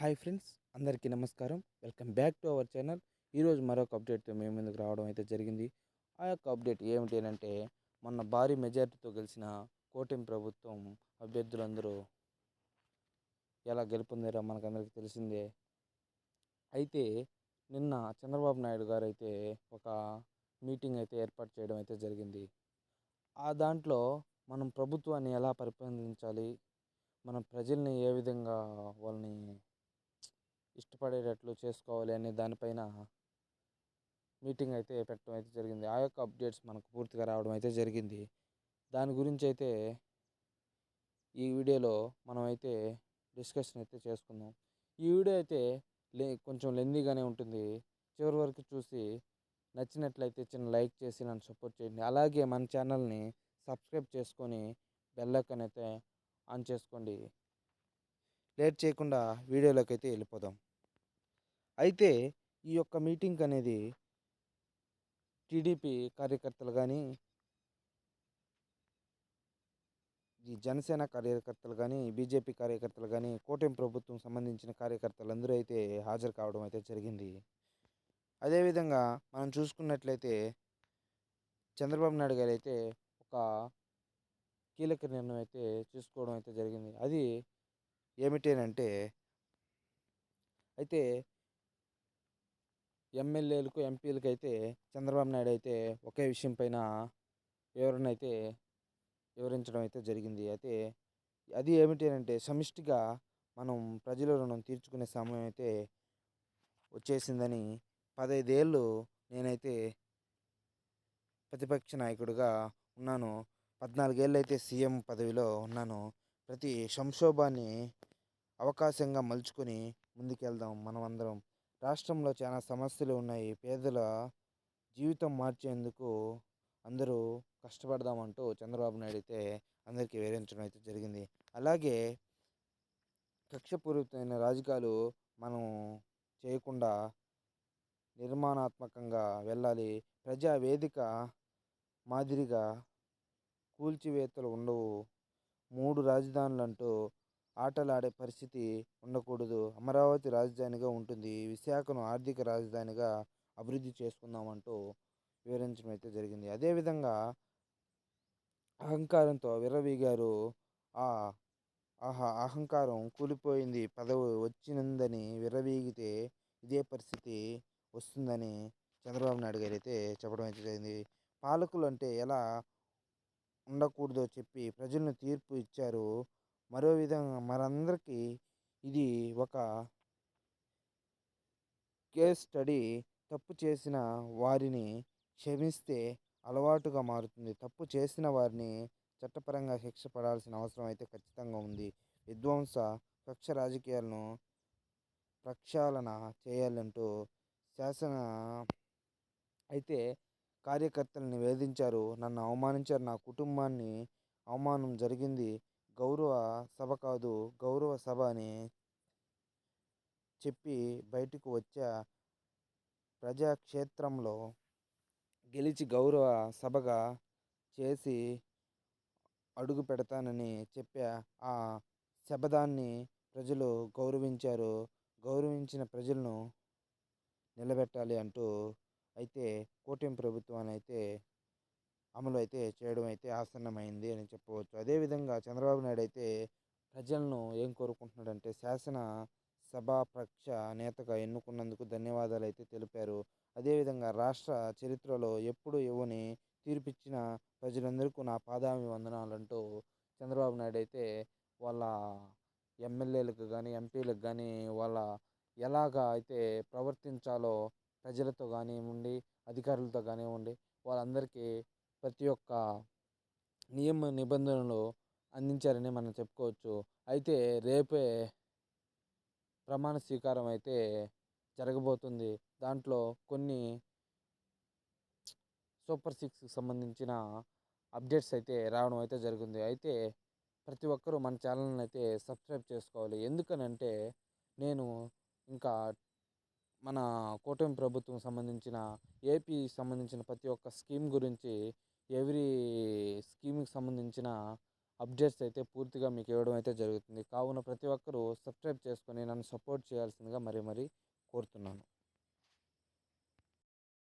Hi friends అందరికీ నమస్కారం. Welcome back to our channel. ఈరోజు మరొక అప్డేట్తో మేము ముందుకు రావడం అయితే జరిగింది. ఆ యొక్క అప్డేట్ ఏమిటి అని అంటే మొన్న భారీ మెజారిటీతో గెలిచిన కూటమి ప్రభుత్వం అభ్యర్థులందరూ ఎలా గెలుపొందారో మనకందరికీ తెలిసిందే. అయితే నిన్న చంద్రబాబు నాయుడు గారు అయితే ఒక మీటింగ్ అయితే ఏర్పాటు చేయడం అయితే జరిగింది. ఆ దాంట్లో మనం ప్రభుత్వాన్ని ఎలా పరిపాలించాలి? మన ప్రజల్ని ఏ విధంగా వాళ్ళని ఇష్టపడేటట్లు చేసుకోవాలి అనే దానిపైన మీటింగ్ అయితే పెట్టడం అయితే జరిగింది. ఆ యొక్క అప్డేట్స్ మనకు పూర్తిగా రావడం అయితే జరిగింది. దాని గురించి అయితే ఈ వీడియోలో మనం అయితే డిస్కషన్ అయితే చేసుకుందాం. ఈ వీడియో అయితే లే కొంచెం లెందీగానే ఉంటుంది. చివరి వరకు చూసి నచ్చినట్లయితే చిన్న లైక్ చేసి నన్ను సపోర్ట్ చేయండి. అలాగే మన ఛానల్ని సబ్స్క్రైబ్ చేసుకొని బెల్ ఐకాన్ అయితే ఆన్ చేసుకోండి. లేట్ చేయకుండా వీడియోలోకి అయితే వెళ్ళిపోదాం. అయితే ఈ యొక్క మీటింగ్ అనేది టీడీపీ కార్యకర్తలు కానీ ఈ జనసేన కార్యకర్తలు కానీ బీజేపీ కార్యకర్తలు కానీ కూటమి ప్రభుత్వం సంబంధించిన కార్యకర్తలు అందరూ అయితే హాజరు కావడం అయితే జరిగింది. అదేవిధంగా మనం చూసుకున్నట్లయితే చంద్రబాబు నాయుడు గారు అయితే ఒక కీలక నిర్ణయం అయితే తీసుకోవడం అయితే జరిగింది. అది ఏమిటేనంటే అయితే ఎమ్మెల్యేలకు ఎంపీలకు అయితే చంద్రబాబు నాయుడు అయితే ఒకే విషయం పైన వివరణ అయితే వివరించడం అయితే జరిగింది. అయితే అది ఏమిటి అంటే సమిష్టిగా మనం ప్రజల రుణం తీర్చుకునే సమయం అయితే వచ్చేసిందని పదైదేళ్ళు నేనైతే ప్రతిపక్ష నాయకుడిగా ఉన్నాను. పద్నాలుగేళ్ళు అయితే సీఎం పదవిలో ఉన్నాను. ప్రతి సంక్షోభాన్ని అవకాశంగా మలుచుకొని ముందుకెళ్దాం. మనం అందరం రాష్ట్రంలో చాలా సమస్యలు ఉన్నాయి. పేదల జీవితం మార్చేందుకు అందరూ కష్టపడదామంటూ చంద్రబాబు నాయుడు అయితే అందరికీ వివరించడం అయితే జరిగింది. అలాగే కక్షపూరితమైన రాజకీయాలు మనం చేయకుండా నిర్మాణాత్మకంగా వెళ్ళాలి. ప్రజా వేదిక మాదిరిగా కూల్చివేతలు ఉండవు. మూడు రాజధానులు అంటూ ఆటలాడే పరిస్థితి ఉండకూడదు. అమరావతి రాజధానిగా ఉంటుంది. విశాఖను ఆర్థిక రాజధానిగా అభివృద్ధి చేసుకుందామంటూ వివరించడం అయితే జరిగింది. అదేవిధంగా అహంకారంతో విర్రవీగారు ఆ ఆహా అహంకారం కూలిపోయింది. పదవి వచ్చినందని విర్రవీగితే ఇదే పరిస్థితి వస్తుందని చంద్రబాబు నాయుడు గారు అయితే చెప్పడం అయితే జరిగింది. పాలకులు అంటే ఎలా ఉండకూడదో చెప్పి ప్రజలను తీర్పు ఇచ్చారు మరో విధంగా మనందరికీ ఇది ఒక కేస్ స్టడీ తప్పు చేసిన వారిని క్షమిస్తే అలవాటుగా మారుతుంది. తప్పు చేసిన వారిని చట్టపరంగా శిక్ష పడాల్సిన అవసరం అయితే ఖచ్చితంగా ఉంది. విధ్వంస కక్ష రాజకీయాలను ప్రక్షాళన చేయాలంటూ శాసన అయితే కార్యకర్తలను వేధించారు నన్ను అవమానించారు. నా కుటుంబాన్ని అవమానం జరిగింది. గౌరవ సభ కాదు గౌరవ సభ అని చెప్పి బయటకు వచ్చా. ప్రజాక్షేత్రంలో గెలిచి గౌరవ సభగా చేసి అడుగు పెడతానని చెప్పా. ఆ శబదాన్ని ప్రజలు గౌరవించారు. గౌరవించిన ప్రజలను నిలబెట్టాలి అంటూ అయితే కూటమి ప్రభుత్వాన్ని అయితే అమలు అయితే చేయడం అయితే ఆసన్నమైంది అని చెప్పవచ్చు. అదేవిధంగా చంద్రబాబు నాయుడు అయితే ప్రజలను ఏం కోరుకుంటున్నాడంటే శాసన సభాపక్ష నేతగా ఎన్నుకున్నందుకు ధన్యవాదాలు అయితే తెలిపారు అదేవిధంగా రాష్ట్ర చరిత్రలో ఎప్పుడు ఇవ్వని తీర్పిచ్చిన ప్రజలందరికీ నా పాదామి వందనాలంటూ చంద్రబాబు నాయుడు అయితే వాళ్ళ ఎమ్మెల్యేలకు కానీ ఎంపీలకు కానీ వాళ్ళ ఎలాగా అయితే ప్రవర్తించాలో ప్రజలతో కానివ్వండి అధికారులతో కానివ్వండి వాళ్ళందరికీ ప్రతి ఒక్క నియమ నిబంధనలు అందించారని మనం చెప్పుకోవచ్చు. అయితే రేపే ప్రమాణ స్వీకారం అయితే జరగబోతుంది. దాంట్లో కొన్ని సూపర్ సిక్స్కి సంబంధించిన అప్డేట్స్ అయితే రావడం అయితే జరిగింది. అయితే ప్రతి ఒక్కరూ మన ఛానల్ని అయితే సబ్స్క్రైబ్ చేసుకోవాలి. ఎందుకనంటే నేను ఇంకా మన కూటమి ప్రభుత్వం సంబంధించిన ఏపీ సంబంధించిన ప్రతి ఒక్క స్కీమ్ గురించి ఎవ్రీ స్కీమ్కి సంబంధించిన అప్డేట్స్ అయితే పూర్తిగా మీకు ఇవ్వడం అయితే జరుగుతుంది. కావున ప్రతి ఒక్కరూ సబ్స్క్రైబ్ చేసుకొని నన్ను సపోర్ట్ చేయాల్సిందిగా మరీ మరీ కోరుతున్నాను.